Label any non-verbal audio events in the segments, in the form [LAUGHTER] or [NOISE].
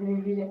牛逼的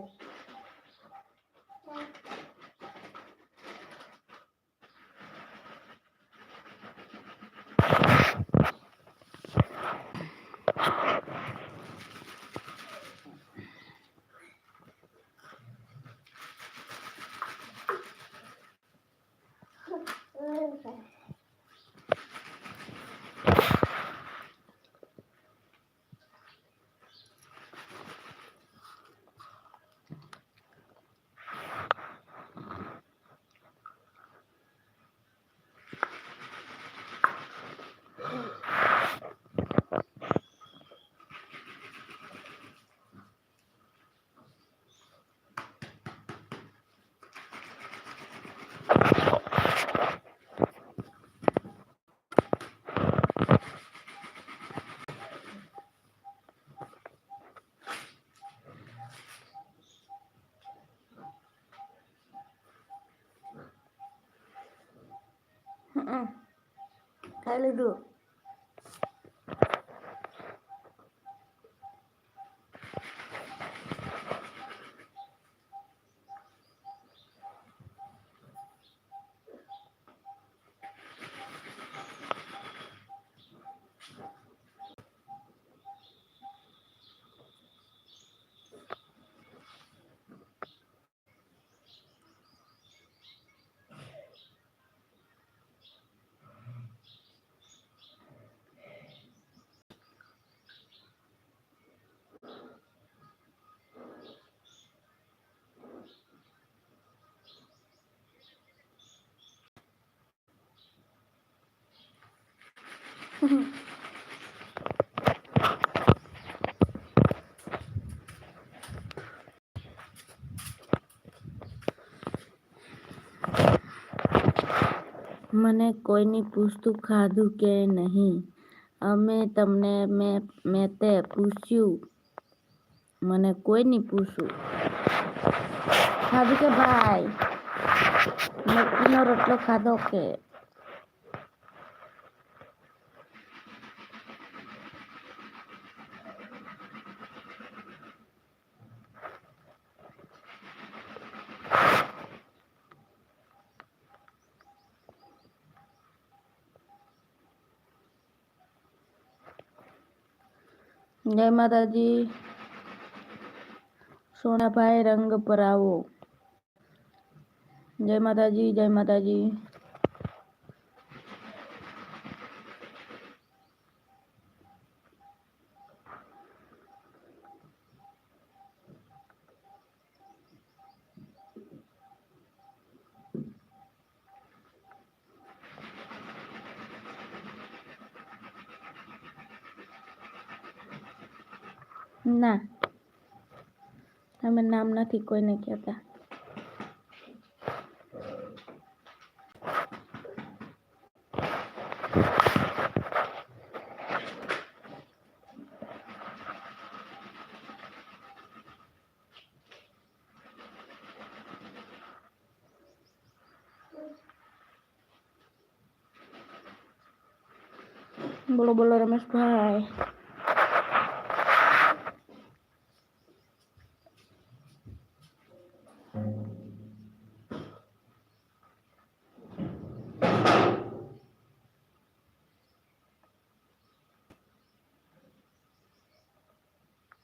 嗯开了个 મને કોઈની પૂછતું ખાધું કે નહીં અમે તમને મેં મેં તે પૂછ્યું મને કોઈની પૂછું ખાધું કે ભાઈ મટકીનો રોટલો ખાધો કે જય માતાજી. સોનાભાઈ રંગ પર આવો જય માતાજી જય માતાજી. ના અમે નામ નથી કોઈને કહેતા બોલો બોલો Rameshbhai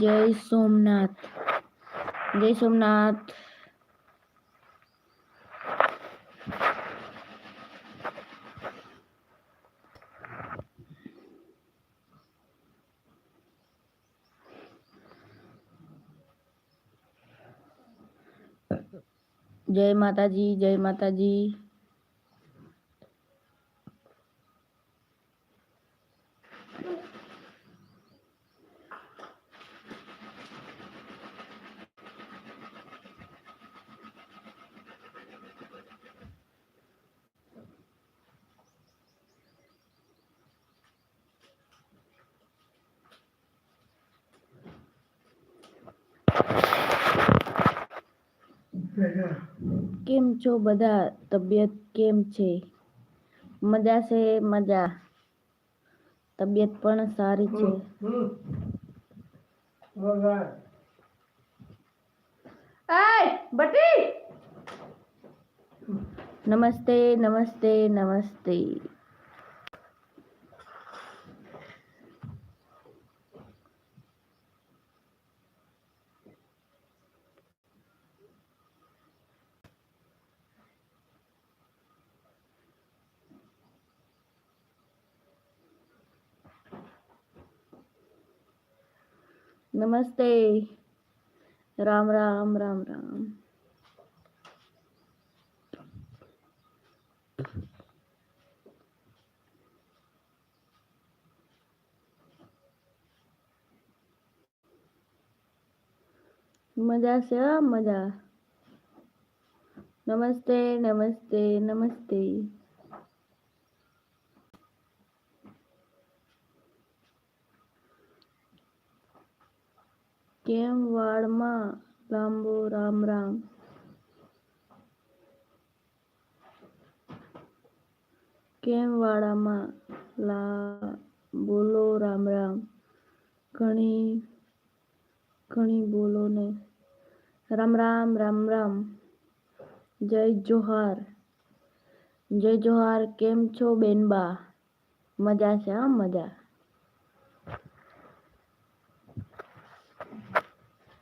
Jai Somnath Jai Somnath Jai Mataji, Jai Mataji. કેમ છો બધા તબિયત કેમ છે મજા છે મજા તબિયત પણ સારી છે બટી નમસ્તે નમસ્તે નમસ્તે नमस्ते। राम राम राम राम। मज़ा से मज़ा। नमस्ते नमस्ते नमस्ते। કેમ વાળમાં લાંબો રામ રામ કેમ વાળામાં લા બોલો રામ રામ ઘણી ઘણી બોલો ને રામ રામ રામ રામ જય જોહાર જય જોહાર કેમ છો બેનબા મજા છે હા મજા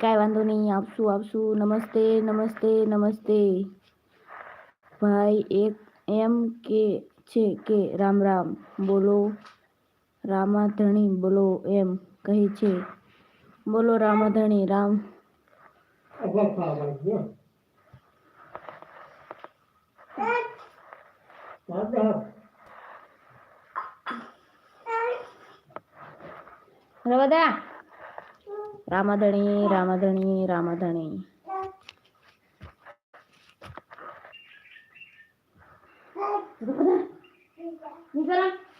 કાંઈ વાંધો નહીં, આપશું આપશું. નમસ્તે નમસ્તે નમસ્તે. ભાઈ એક એમ કે છે કે રામ રામ. બોલો. રામાધણી બોલો એમ કહે છે. બોલો રામાધણી, રામ. રવદા. रामाधणी रामाधणी रामाधणी.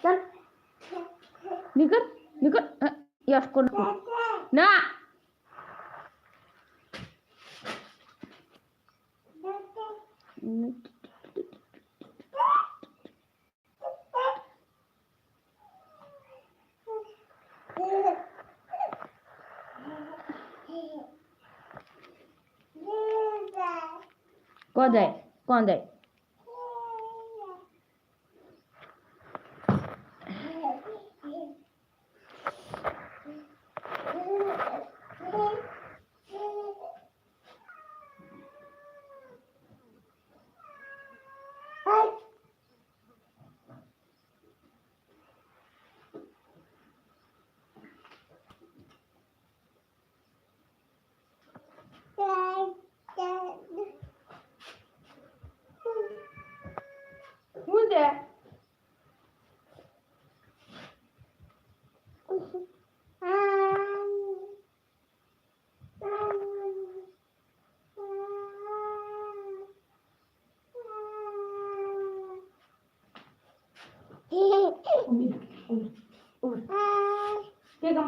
चल. निकल निकल. यश ना. Нет. 放在放在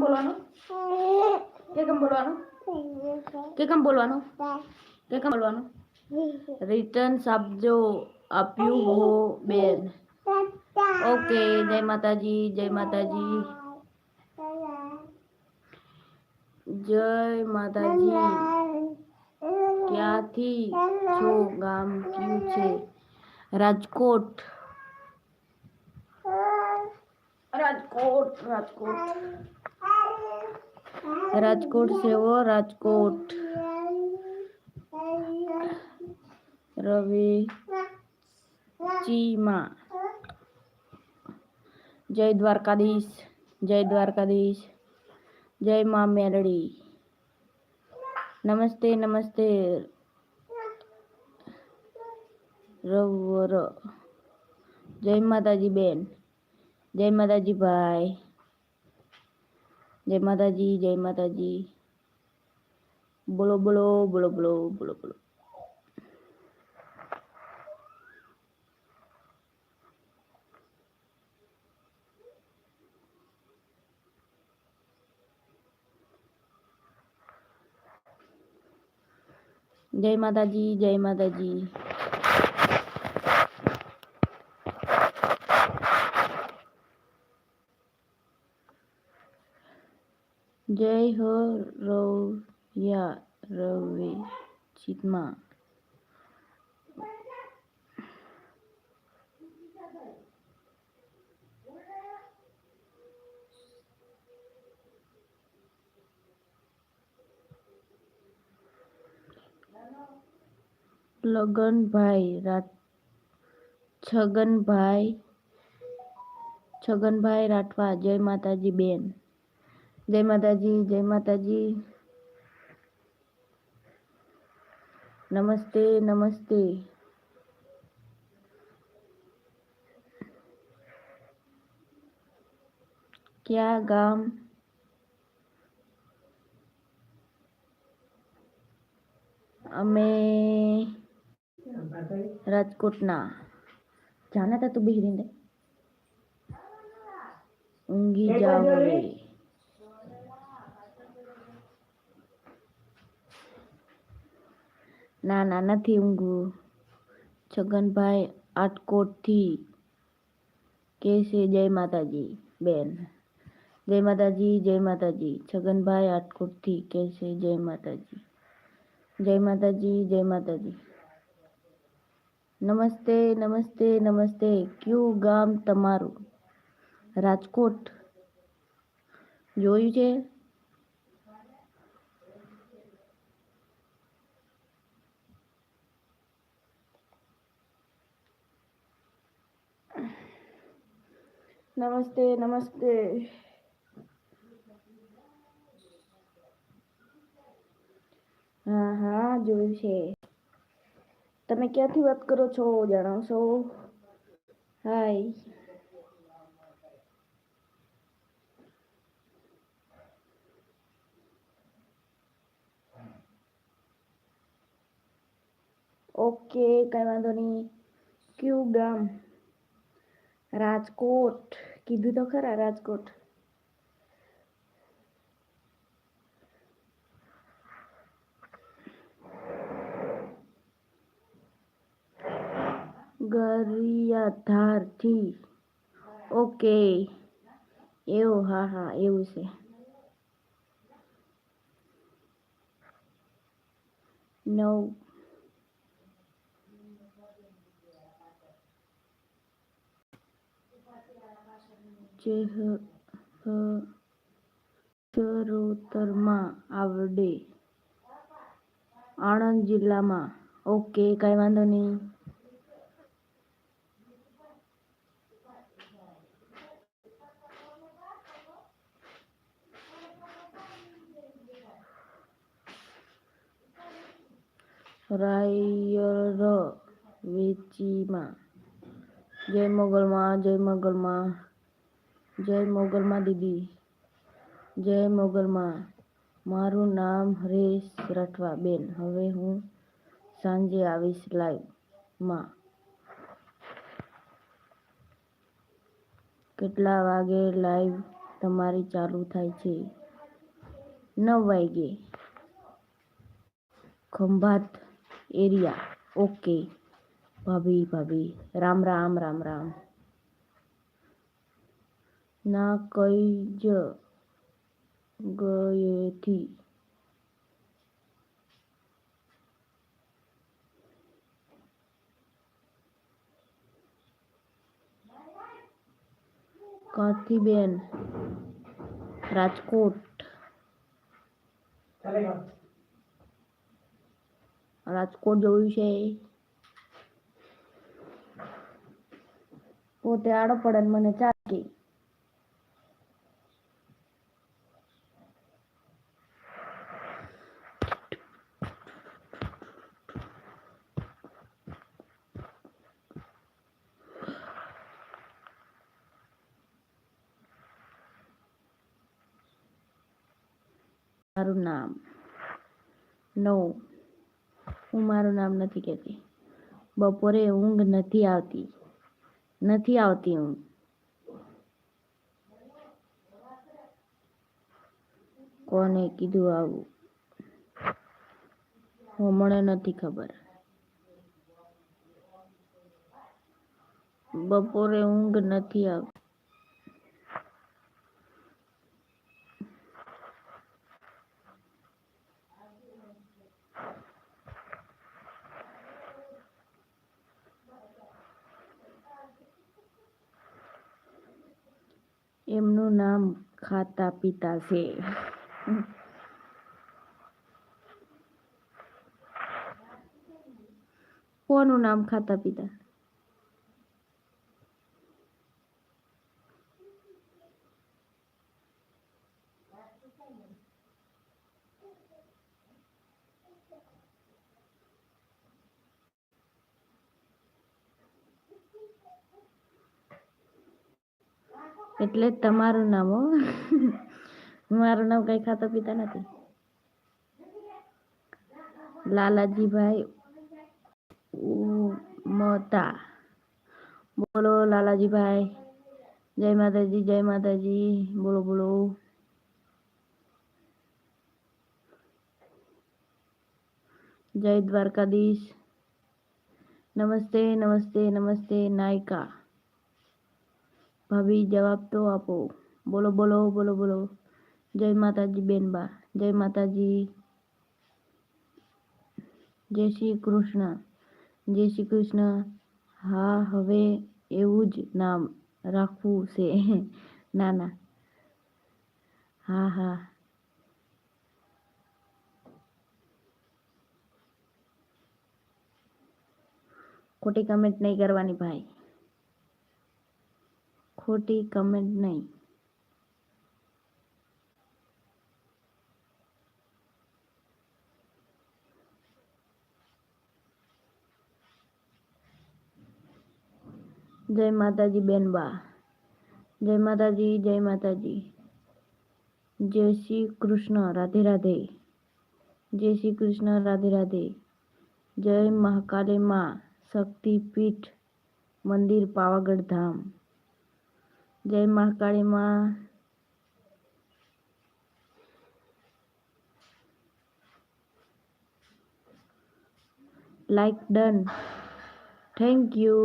કેમ બોલવાનું? કે કેમ બોલવાનું? કે કેમ બોલવાનું? કે કેમ બોલવાનું? રિટર્ન આપજો આપ્યું હો, બેન. ઓકે, જય માતાજી, જય ક્યાંથી છો? ગામ કયું છે? રાજકોટ. રાજકોટ રાજકોટ. રાજકોટ સેવો રાજકોટ રવિ ચીમા જય દ્વારકાધીશ જય દ્વારકાધીશ જય મા મેરડી નમસ્તે નમસ્તે રવર જય માતાજી બેન જય માતાજી ભાઈ જય માતાજી જય માતાજી. બોલો બોલો બોલો બોલો બોલો બોલો. જય માતાજી જય માતાજી. જય હો રવયા રવે ચિતમા લગનભાઈ રાઠ છગનભાઈ છગનભાઈ રાઠવા જય માતાજી બેન જય માતાજી જય માતાજી નમસ્તે નમસ્તે ક્યાં ગામ અમે રાજકોટના જાના તા તું બેહી દે ઊંઘી જાવ રે ના ના નથી ઊંઘવું છગનભાઈ આટકોટથી કે છે જય માતાજી, બેન. જય માતાજી જય માતાજી. છગનભાઈ આટકોટથી કે છે જય માતાજી. જય માતાજી જય માતાજી. નમસ્તે નમસ્તે નમસ્તે. કયું ગામ તમારું? રાજકોટ. જોયું છે? નમસ્તે નમસ્તે હા હા જોયું છે તમે ક્યાંથી વાત કરો છો જણાવશો હાય ઓકે કઈ વાંધો નહીં કયું ગામ રાજકોટ કીધું તો ખરા રાજકોટ ગરિયાધારથી ઓકે એવું હા હા એવું છે નવ ચરોતરમાં આવડે. આણંદ જિલ્લામાં. ઓકે કઈ વાંધો નહીં. રાયર વેચીમાં. જય મોગલમાં જય મોગલમાં. જય મોગલમાં દીદી. જય મોગલમાં. મારું નામ હરેશ રાઠવા બેન હવે હું સાંજે આવીશ લાઈવમાં કેટલા વાગે લાઈવ તમારી ચાલુ થાય છે? નવ વાગે. ખંભાત એરિયા. ઓકે. ભાભી ભાભી. રામ રામ રામ રામ. ના કઈ જ ગયેથી. કાંતિબેન રાજકોટ. રાજકોટ જવું છે. પોતે આડો પડે મને ચાલી મારું નામ. નો હું મારું નામ નથી કહેતી. બપોરે ઊંઘ નથી આવતી. નથી આવતી ઊંઘ. કોને કીધું આવું? મને નથી ખબર. બપોરે ઊંઘ નથી આવતી એમનું નામ ખાતા પીતા છે. કોનું નામ ખાતા પીતા? એટલે જ તમારું નામ હો મારું નામ કઈ ખાતા પીતા નથી લાલાજીભાઈ ઉમતા બોલો લાલાજીભાઈ જય માતાજી જય માતાજી બોલો બોલો જય દ્વારકાધીશ નમસ્તે નમસ્તે નમસ્તે નાયકા ભાભી જવાબ તો આપો બોલો બોલો બોલો બોલો જય માતાજી બેનબા જય માતાજી જય શ્રી કૃષ્ણ જય શ્રી કૃષ્ણ હા હવે એવું જ નામ રાખવું છે ના ના હા હા ખોટી કમેન્ટ નહીં કરવાની ભાઈ ખોટી કમેન્ટ નહીં જય માતાજી બેનબા જય માતાજી જય માતાજી જય શ્રી કૃષ્ણ રાધે રાધે જય શ્રી કૃષ્ણ રાધે રાધે જય મહાકાળી માં શક્તિપીઠ મંદિર પાવાગઢ ધામ જય મહાકાળી માં લાઈક ડન થેન્ક યુ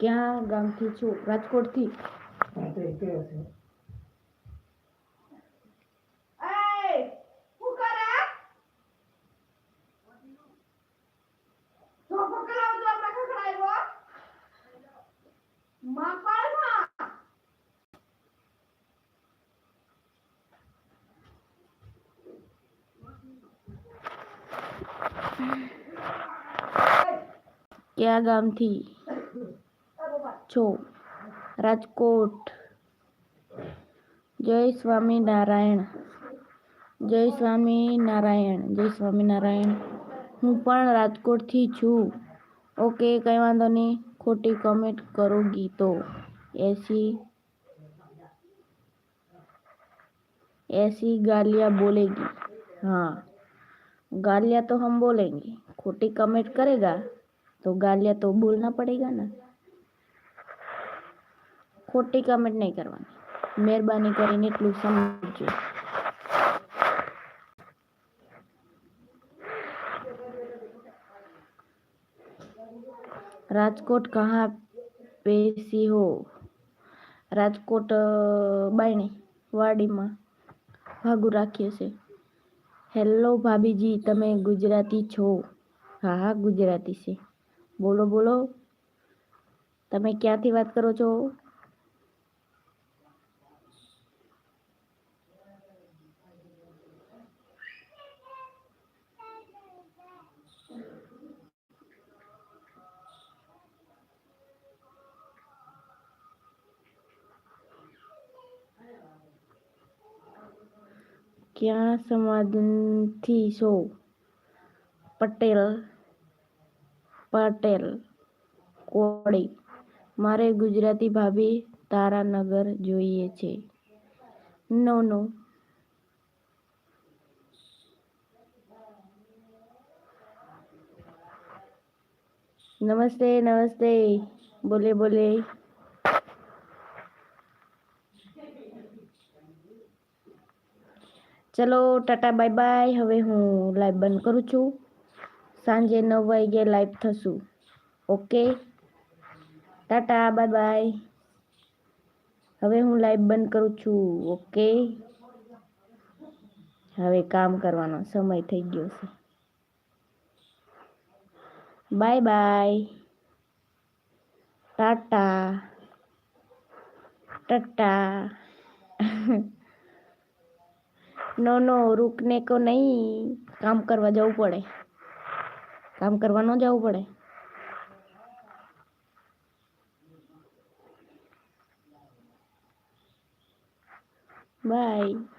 ક્યાં ગામથી છું? રાજકોટથી. કયા ગામથી? છો. રાજકોટ. જય સ્વામિનારાયણ જય સ્વામિનારાયણ જય સ્વામિનારાયણ હું પણ રાજકોટથી છું. ઓકે, કંઈ વાંધો નહીં. ખોટી કમેન્ટ કરોગી તો ऐसी ऐसी गालियाँ बोलेगी हाँ गालियाँ तो हम बोलेंगे खोटी कमेंट करेगा तो गालियाँ तो बोलना पड़ेगा ना ખોટી કમેન્ટ નહીં કરવાની મહેરબાની કરીને એટલું સમજો રાજકોટ કહા પેસી હો? રાજકોટ બાયણી વાડીમાં ભાગું રાખીએ છે. હેલો ભાભીજી, તમે ગુજરાતી છો? હા હા, ગુજરાતી છે. બોલો બોલો. તમે ક્યાંથી વાત કરો છો? ક્યાં સમાધાનથી છો પટેલ પટેલ કોળી મારે ગુજરાતી ભાભી તારાનગર જોઈએ છે. નો નો નમસ્તે નમસ્તે. બોલે બોલે. ચલો, ટાટા, બાય બાય. હવે હું લાઈવ બંધ કરું છું. સાંજે નવ વાગે લાઈવ થશું. ઓકે? Tata, bye bye. હવે હું લાઈવ બંધ કરું છું. ઓકે? હવે કામ કરવાનો સમય થઈ ગયો છે. Bye bye. Tata. Tata. [LAUGHS] No no રૂકને કો નહીં કામ કરવા જવું પડે કામ કરવા ન જવું પડે બાય